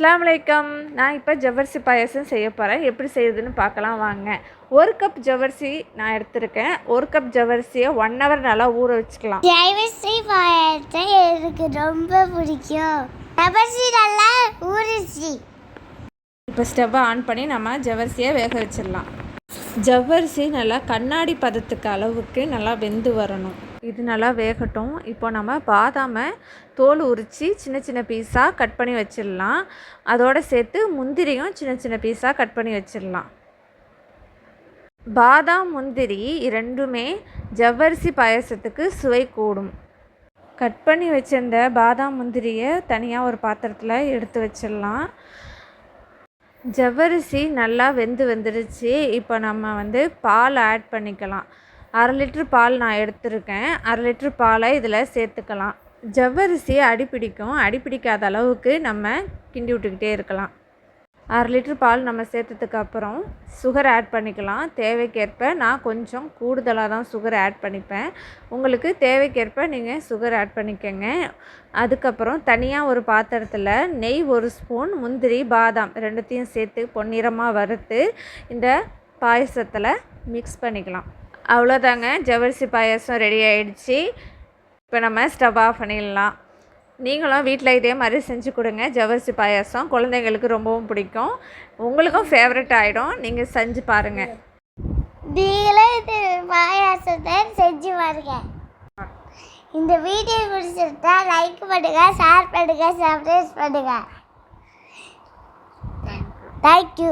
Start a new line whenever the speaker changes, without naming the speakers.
அஸ்ஸலாமு அலைக்கம் நான் இப்போ ஜவ்வரிசி பாயாசம் செய்ய போகிறேன் எப்படி செய்யுதுன்னு பார்க்கலாம் வாங்க. ஒரு கப் ஜவ்வரிசி நான் எடுத்திருக்கேன். ஒரு கப் ஜவ்வரிசியை ஒன் ஹவர் நல்லா ஊற வச்சுக்கலாம்.
ஜெயவஸ்ரீ பாயத்தை எனக்கு ரொம்ப பிடிக்கும். ஜெயவஸ்ரீ நல்லா ஊறிச்சு.
இப்போ ஸ்டவ்வை ஆன் பண்ணி நம்ம ஜவ்வரிசியை வேக வச்சிடலாம். ஜவ்வரிசி நல்லா கண்ணாடி பதத்துக்கு அளவுக்கு நல்லா வெந்து வரணும். இது நல்லா வேகட்டும். இப்போ நம்ம பாதாமை தோல் உரித்து சின்ன சின்ன பீஸாக கட் பண்ணி வச்சிடலாம். அதோடு சேர்த்து முந்திரியும் சின்ன சின்ன பீஸாக கட் பண்ணி வச்சிடலாம். பாதாம் முந்திரி ரெண்டுமே ஜவ்வரிசி பாயசத்துக்கு சுவை கூடும். கட் பண்ணி வச்சிருந்த பாதாம் முந்திரியை தனியாக ஒரு பாத்திரத்தில் எடுத்து வச்சிடலாம். ஜவ்வரிசி நல்லா வெந்து வெந்துடுச்சு இப்போ நம்ம வந்து பால் ஆட் பண்ணிக்கலாம். அரை லிட்ரு பால் நான் எடுத்திருக்கேன். அரை லிட்ரு பாலை இதில் சேர்த்துக்கலாம். ஜவ்வரிசி அடி பிடிக்கும் அடி பிடிக்காத அளவுக்கு நம்ம கிண்டி விட்டுக்கிட்டே இருக்கலாம். அரை லிட்ரு பால் நம்ம சேர்த்ததுக்கு அப்புறம் சுகர் ஆட் பண்ணிக்கலாம். தேவைக்கேற்ப நான் கொஞ்சம் கூடுதலாக தான் சுகர் ஆட் பண்ணிப்பேன். உங்களுக்கு தேவைக்கேற்ப நீங்கள் சுகர் ஆட் பண்ணிக்கோங்க. அதுக்கப்புறம் தனியாக ஒரு பாத்திரத்தில் நெய் ஒரு ஸ்பூன் முந்திரி பாதாம் ரெண்டுத்தையும் சேர்த்து பொன்னிறமாக வறுத்து இந்த பாயசத்தில் மிக்ஸ் பண்ணிக்கலாம். அவ்வளோதாங்க. ஜவரிசி பாயாசம் ரெடி ஆகிடுச்சி இப்போ நம்ம ஸ்டவ் ஆஃப் பண்ணிடலாம். நீங்களும் வீட்டில் இதே மாதிரி செஞ்சு கொடுங்க. ஜவரிசி பாயாசம் குழந்தைங்களுக்கு ரொம்பவும் பிடிக்கும். உங்களுக்கும் ஃபேவரட் ஆகிடும் நீங்கள் செஞ்சு பாருங்கள்
நீங்களும் இது பாயாசத்தை செஞ்சு பாருங்க. இந்த வீடியோ பிடிச்சிருந்தா லைக் பண்ணுங்க ஷேர் பண்ணுங்க சப்ஸ்கிரைப் பண்ணுங்க. தேங்க்யூ